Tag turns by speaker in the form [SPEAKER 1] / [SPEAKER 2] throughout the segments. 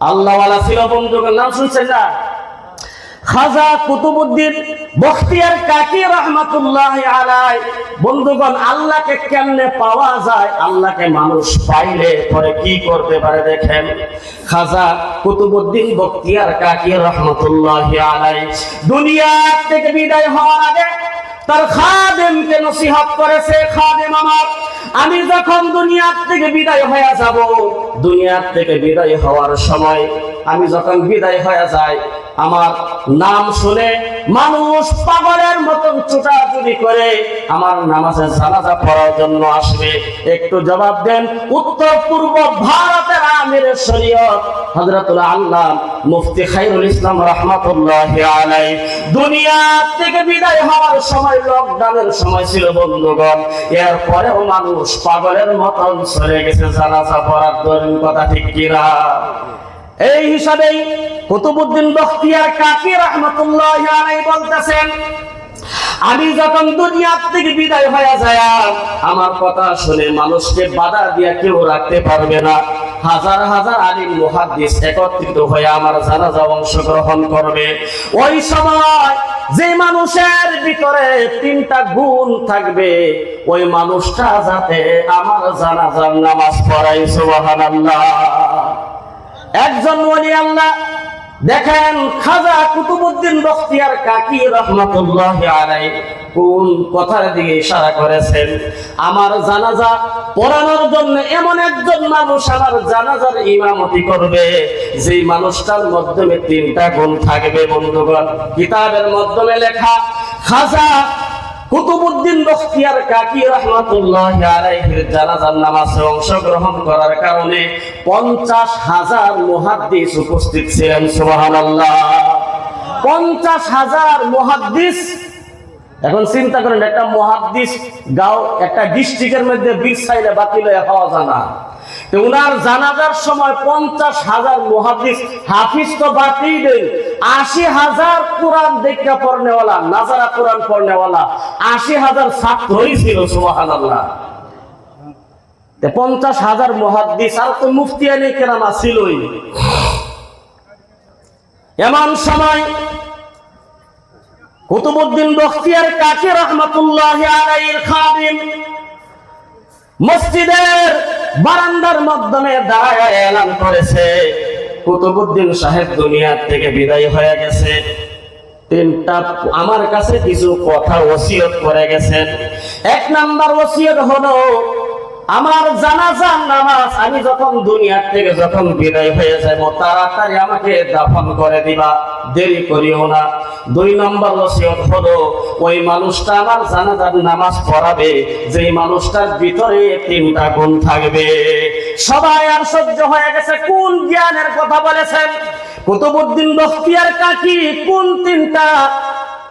[SPEAKER 1] আল্লাহওয়ালা ছিল বন্ধুগণ, নাম শুনছেন না? খাজা কুতুবুদ্দিন বখতিয়ার কাকি রহমাতুল্লাহ আলাই বন্ধুগণ, আল্লাহকে কেমনে পাওয়া যায়? আল্লাহকে মানুষ পাইলে পরে কি করতে পারে দেখেন? খাজা কুতুবুদ্দিন বখতিয়ার কাকি রহমাতুল্লাহ আলাই দুনিয়া থেকে বিদায় হওয়ার আগে তার খাদেমকে নসিহত করেছে, খাদেম আমার, আমি যখন দুনিয়ার থেকে বিদায় হয়ে যাব দুনিয়ার থেকে বিদায় হওয়ার সময় আমি যখন বিদায় হয়ে যাই, আমার নাম শুনে মানুষ পাগলের মতন চুটাচুটি করে আমার নামাজে জানাজা পড়ার জন্য আসবে। একটু জবাব দেন, উত্তর পূর্ব ভারতের আমির শরীয়ত হযরতুল আল্লাহ মুফতি খাইরুল ইসলাম রাহমাতুল্লাহ আলাই দুনিয়া থেকে বিদায় হওয়ার সময় লকডাউনের সময় ছিল বন্ধুগণ। এরপরেও মানুষ পাগলের মতন চলে গেছে জানাজা পড়ার। দরুন কথা ঠিক কিনা? এই হিসাবেই কুতুবুদ্দিন বখতিয়ার কাকি রহমতুল্লাহ বলতেছেন, আমি যখন দুনিয়ার থেকে বিদায় হয়ে যায়, আমার কথা শুনে মানুষকে বাধা দিয়ে কেউ রাখতে পারবে না। হাজার হাজার আলিম মুহাদ্দিস একত্রিত হয়ে আমার জানাজা অংশগ্রহণ করবে। ওই সময় যে মানুষের ভিতরে তিনটা গুণ থাকবে, ওই মানুষটা যাতে আমার জানাজার নামাজ পড়াই সুবহানাল্লাহ। একজন ওলি আল্লাহ দেখেন খাজা কুতুবুদ্দিন বখতিয়ার কাকি রহমতুল্লাহ আলাই কোন কথার দিকে ইশারা করেছেন? আমার জানাজা পড়ানোর জন্য এমন একজন মানুষ আমার জানাজার ইমামতি করবে যে মানুষটার মাধ্যমে তিনটা গুণ থাকবে, বন্ধুগণ। কিতাবের মাধ্যমে লেখা, খাজা কুতুবুদ্দিন বখতিয়ার কাকি রহমাতুল্লাহ আলাইহির জানাজার নামাজে অংশগ্রহণ করার কারণে পঞ্চাশ হাজার মুহাদ্দিস উপস্থিত ছিলেন, সুবহানাল্লাহ। পঞ্চাশ হাজার মুহাদ্দিস, এখন চিন্তা করেন, একটা মহাদ্দিস গাঁও, একটা ডিস্ট্রিক্টের মধ্যে বীর সাইলে বাতিল হওয়া জানা উনার জানাজার সময় পঞ্চাশ হাজার মহাদিস হাফিজ তো বাতিল দেন আশি হাজার কোরআন দেখা পড়নেওয়ালা, নাজারা কোরআন পড়নেওয়ালা, আশি হাজার ছাত্রই ছিল সুবাহান আল্লাহ পঞ্চাশ হাজার মহাদ্দিস, আর তো মুফতি আলী কেরামা ছিলই এমন সময় কুতুবুদ্দিন বখতিয়ার কাকি রহমতুল্লাহ আলাইহির খাদিম মসজিদের বারান্দার মাধ্যমে দাঁড়ায় এলান করেছে। কুতুবুদ্দিন সাহেব দুনিয়ার থেকে বিদায় হয়ে গেছে। তিনটা আমার কাছে কিছু কথা ওসিয়ত করে গেছেন। এক নাম্বার ওসিয়ত হলো আমার জানাজার নামাজ, আমি যখন দুনিয়ার থেকে যখন বিদায় হয়ে যাব, তাড়াতাড়ি আমাকে দাফন করে দিবা, দেরি করিও না। দুই নম্বর ওসিয়ত হলো, ওই মানুষটা আমার জানাজার নামাজ পড়াবে, যেই মানুষটার ভিতরে তিনটা গুণ থাকবে। সবাই আর সহ্য হয়ে গেছে, কোন জ্ঞানের কথা বলেছেন? কুতুবুদ্দিন বখতিয়ার কাকি, কোন তিনটা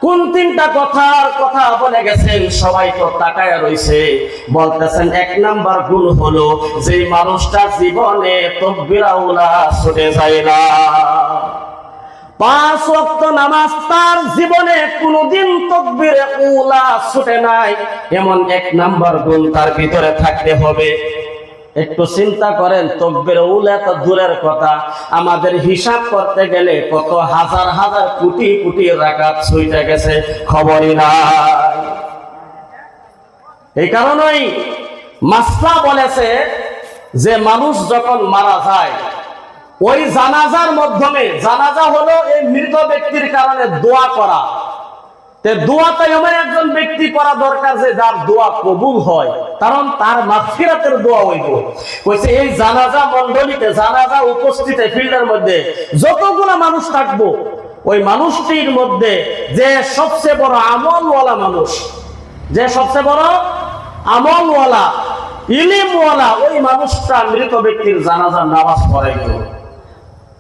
[SPEAKER 1] কোন তিনটা কথার কথা বলে গেছেন? সবাই তো তাকায় রইছে। বলতেছেন, এক নাম্বার গুণ হলো যে মানুষটা জীবনে তকবিরাউলা ছুটে যায় না। পাঁচ ওয়াক্ত নামাজ তার জীবনে কোনোদিন তকবিরে উলা ছুটে নাই। এমন এক নাম্বার গুণ তার ভিতরে থাকতে হবে। একটু চিন্তা করেন, তকবির উলা তো দূরের কথা। আমাদের হিসাব করতে গেলে কত হাজার হাজার কোটি কোটি রাকাত ছুইতে গেছে, খবরই নাই। এই কারণেই মাসলা বলেছে যে মানুষ যখন মারা যায়, ওই জানাজার মাধ্যমে, জানাজা হলো এই মৃত ব্যক্তির কারণে দোয়া করা। তে দোয়াটা এমন একজন ব্যক্তি করা দরকার যার দোয়া হয়, কারণ তার দোয়া জানাজা মণ্ডলীতে, জানাজা মধ্যে যতগুলো মানুষ থাকব, ওই মানুষটির মধ্যে যে সবচেয়ে বড় আমলওয়ালা মানুষ, যে সবচেয়ে বড় আমলওয়ালা, ইলিমওয়ালা, ওই মানুষটা মৃত ব্যক্তির জানাজার নামাজ পড়াইতো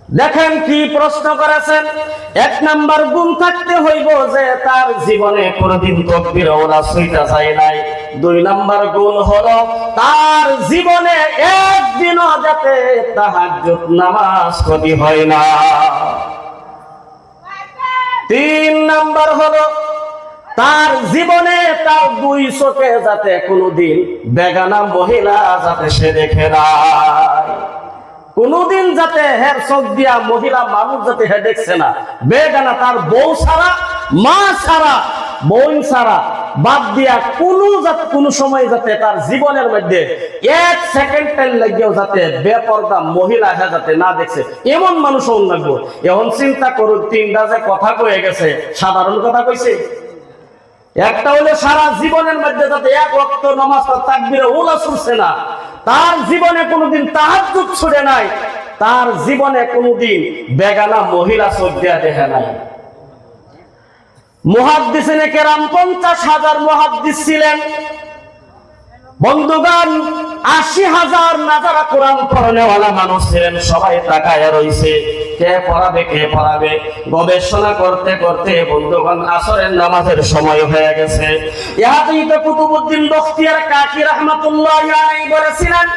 [SPEAKER 1] দেখেন কি প্রশ্ন করেছেন? এক নাম্বার গুণ থাকতে হইব যে তার জীবনে কোনদিন তকবির ওরা সুইটা যায় নাই। দুই নাম্বার গুণ হলো তার জীবনে একদিনও যাতে তাহাজ্জুদ নামাজ ক্ষতি হয় না। তিন নাম্বার হলো তার জীবনে তার দুই চোখে যাতে কোনোদিন বেগানা মহিলা যাতে সে দেখে নাই। কোনোদিন যাতে হের চোখ দিয়া মহিলা মানুষ যাতে হে দেখছে না। বেগানা তার বউ সারা মা সারা বোন সারা বাদ দিয়া কোন যাতে কোন সময় যাতে তার জীবনের মধ্যে এক সেকেন্ড টাইম লাগেও যাতে বেপরদা মহিলা হ্যাঁ যাতে না দেখছে। এমন মানুষ লাগবো। এখন চিন্তা করুন, তিনটা যে কথা কয়ে গেছে, সাধারণ কথা কইছে। একটা হলো সারা জীবনের মধ্যে যাতে এক অক্ত নামাজ তাকবিরে ওলা ছুটছে না। তার জীবনে কোনোদিন তাহাজ্জুদ ছুড়ে নাই, তার জীবনে কোনোদিন বেগানা মহিলা সজ্জা দেখে নাই। মহাদ্দিসিনে কেরাম পঞ্চাশ হাজার মহাদ্দিস ছিলেন। বন্ধুগণ, আশি হাজার নাজারা কোরআন পড়ানেওয়ালা মানুষ ছিলেন, সবাই তাকায় রইছে। কে পড়াবে কে পড়াবে? গবেষণা করতে করতে বন্ধুগণ, আসরের নামাজের সময় হয়ে গেছে। ইহাতেই তো কুতুবুদ্দিন বখতিয়ার কাকি রহমাতুল্লাহ বলেছিলেন,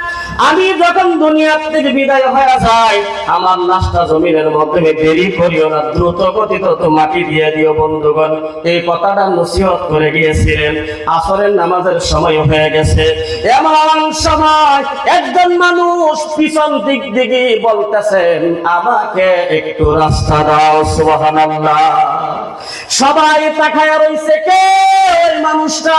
[SPEAKER 1] আমি যখন দুনিয়ার থেকে বিদায় হয়ে যাই, আমার লাশটা জমিনের মাধ্যমে দেরি করিও না, দ্রুত গতিতে তো মাটি দিয়ে দিও বন্ধুগণ। এই কথাটা নসিহত করে গিয়েছিলেন। আসরের নামাজের সময় হয়ে গেছে। এমন সময় একজন মানুষ পিছন দিক দিকে বলতেছেন, আমাকে একটু রাস্তা দাও, সুবহানাল্লাহ। সবাই তাকায় রইছে, কে মানুষটা?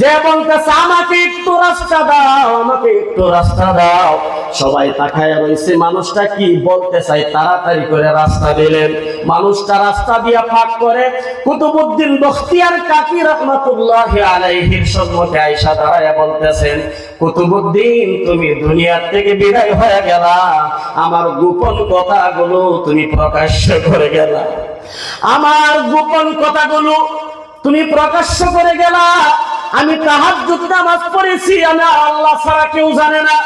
[SPEAKER 1] যে বলতেছে, আমাকে একটু রাস্তা দাও, আমাকে একটু রাস্তা দাও। সবাই তাকায় রইছে মানুষটা কি বলতে চাই তাড়াতাড়ি করে রাস্তা দিলেন। মানুষটা রাস্তা দিয়া ফাঁক করে কুতুবুদ্দিন বখতিয়ার কাকি রহমাতুল্লাহ আলাইহির সম্মুখে আয়েশা দাঁড়ায় বলতেছেন কুতুবুদ্দিন তুমি দুনিয়ার থেকে বিদায় হয়ে গেলা। আমার গোপন কথাগুলো তুমি প্রকাশ্য করে গেলা। আমার গোপন কথাগুলো তুমি প্রকাশ্য করে গেলা। আমি তাহাজ্জুদ নামাজ পড়েছি, আমি আল্লাহ ছাড়া কেউ জানে না।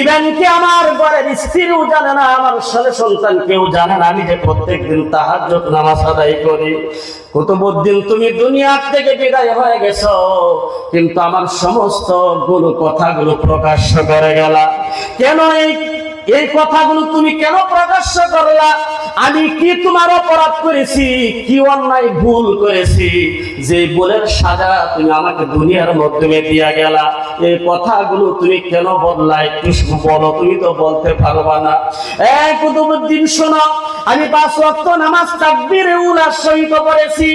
[SPEAKER 1] ইভেন কি আমার ঘরের স্ত্রীও জানে না, আমার ছেলে সন্তান কেউ জানে না। আমি যে প্রত্যেকদিন তাহাজ্জুদ নামাজ আদায় করি। কুতুবুদ্দিন তুমি দুনিয়ার থেকে বিদায় হয়ে গেছো, কিন্তু আমার সমস্তগুলো কথাগুলো প্রকাশ্য করে গেলা। কেন এই এই কথাগুলো তুমি কেন প্রকাশ্য করলা? আমি কি তোমার অপরাধ করেছি? কি অন্যায় ভুল করেছি? যে ভুলের সাজা তুমি আমাকে দুনিয়ার মাধ্যমে দিয়া গেলা। এই কথাগুলো তুমি কেন বললা? একটু বলো, তুমি তো বলতে পারবা না। এই কুতুবুদ্দিন শোনো, আমি পাঁচ ওয়াক্ত নামাজ তাকবীরে উলার সহিত করেছি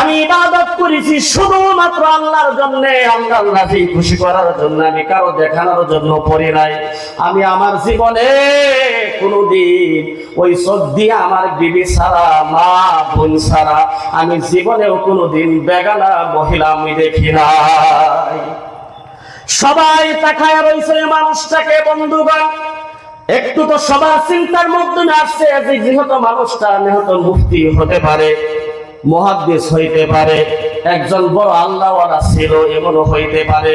[SPEAKER 1] আমি ইবাদত করেছি শুধুমাত্র আল্লাহর জন্য। আল্লাহর রাজি খুশি করার জন্য, আমি কারও দেখানোর জন্য পড়ি নাই। আমি আমার জীবনে কোনোদিন ওই চোখ আমার বিবি ছাড়া মা বোন ছাড়া আমি জীবনেও কোনোদিন বেগানা মহিলা আমি দেখি নাই। সবাই তাকায় রয়েছে মানুষটাকে, বন্ধুগণ। একটু তো সবার চিন্তার মাধ্যমে আসছে যে যেহেতু মানুষটা নিহত মুক্তি হতে পারে মহাদ্দেশ হইতে পারে, একজন বড় আল্লাহওয়ালা ছিল, এমনও হইতে পারে,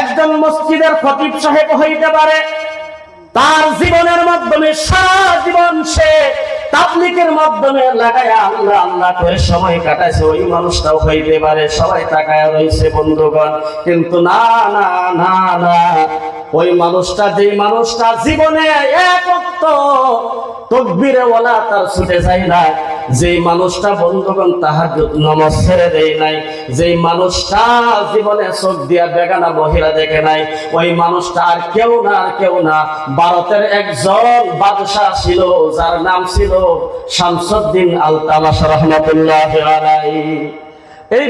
[SPEAKER 1] একজন মসজিদের খতিব সাহেব হইতে পারে তার জীবনের মাধ্যমে সারা জীবন সে তাবলিকের মাধ্যমে লাগায় আল্লাহ আল্লাহ করে সময় কাটাইছে। ওই মানুষটাও হইতে পারে, সবাই তাকায় রয়েছে বন্ধুগণ। কিন্তু না না না না, ওই মানুষটা যে মানুষটা জীবনে এক তকবিরে ওলা তার ছুটে যায় না। যে মানুষটা বন্ধুগণ তাহার নমজ ছেড়ে দেয় নাই, যেই মানুষটা জীবনে চোখ দিয়া বেগানা মহিলা দেখে নাই, ওই মানুষটা আর কেউ না, আর কেউ না। ভারতের একজন বাদশাহ ছিল, যার নাম ছিল শামসুদ্দিন আল তামাশ রহমতুল্লাহ এই